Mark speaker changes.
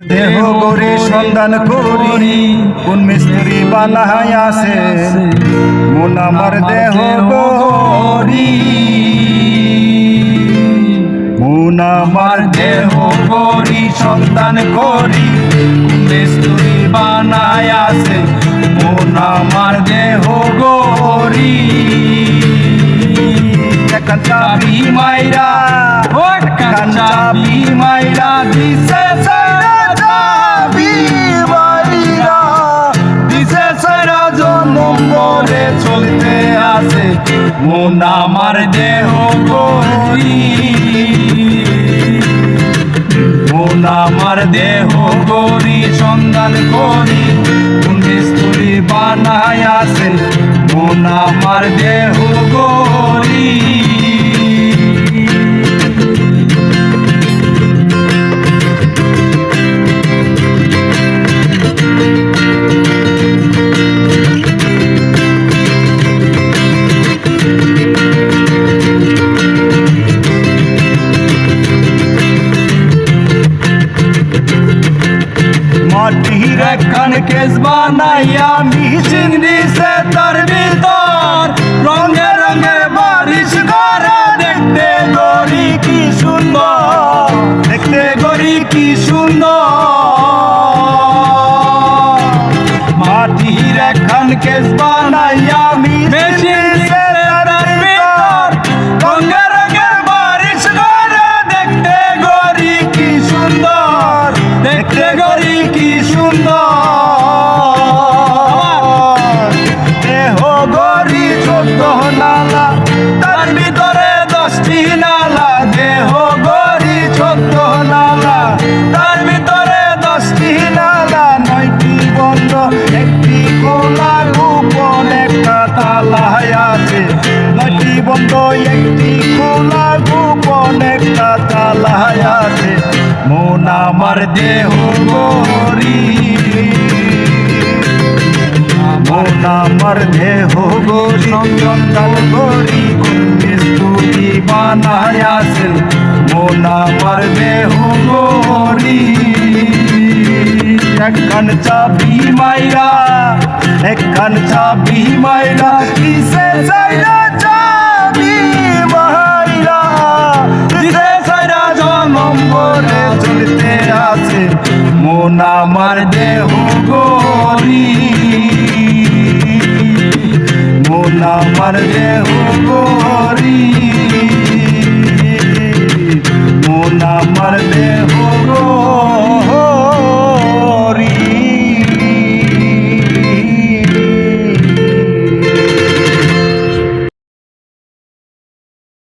Speaker 1: দেহ গরি সন্ধান করি কোন মিস্ত্রি বানাই আছে মন আমার দেহ গরি মন আমার দেহ গরি সন্ধান করি কোন মিস্ত্রি বানাই আছে মন আমার দেহ গরি এখন চাবি মাইরা এখন চাবি মাইরা দিছে বলে চলতে আছে, মন আমার দেহ গরি মন আমার দেহ গরি সন্ধান করি বানায় আছে মন আমার দেহ মাটির একখান কেস বানাইয়া মিচিং দিছে তার ভিতর রঙে রঙে বারিশ করা দেখতে গরি কি সুন্দর, দেখতে গরি কি সুন্দর। মাটির একখান কেস বানাইয়া মিচিং দেহ গরি। আমার দেহ গরি। সন্তান গরি। স্তুতি বানায় আছে মন আমার দেহ গরি। একখান চাবি মাইরা একখান চাবি মাইরা কিসে আমার দেহ গরি মন আমার দেহ গরি মন আমার দেহ